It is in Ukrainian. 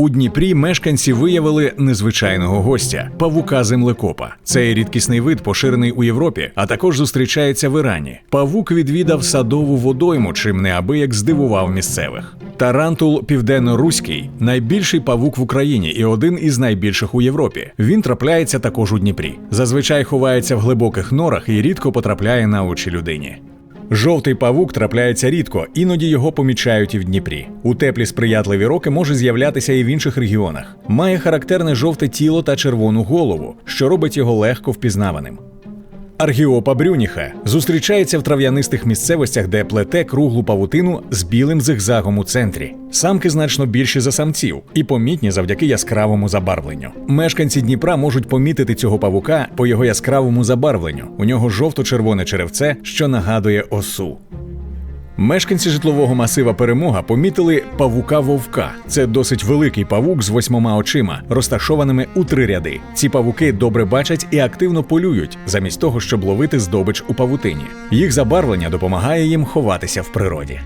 У Дніпрі мешканці виявили незвичайного гостя павука землекопа. Цей рідкісний вид поширений у Європі, а також зустрічається в Ірані. Павук відвідав садову водойму, чим неабияк здивував місцевих. Тарантул південно-руський найбільший павук в Україні і один із найбільших у Європі. Він трапляється також у Дніпрі. Зазвичай ховається в глибоких норах і рідко потрапляє на очі людині. Жовтий павук трапляється рідко, іноді його помічають і в Дніпрі. У теплі сприятливі роки може з'являтися і в інших регіонах. Має характерне жовте тіло та червону голову, що робить його легко впізнаваним. Аргіопа брюніха зустрічається в трав'янистих місцевостях, де плете круглу павутину з білим зигзагом у центрі. Самки значно більші за самців і помітні завдяки яскравому забарвленню. Мешканці Дніпра можуть помітити цього павука по його яскравому забарвленню. У нього жовто-червоне черевце, що нагадує осу. Мешканці житлового масива Перемога помітили павука вовка. Це досить великий павук з восьмома очима, розташованими у три ряди. Ці павуки добре бачать і активно полюють, замість того, щоб ловити здобич у павутині. Їх забарвлення допомагає їм ховатися в природі.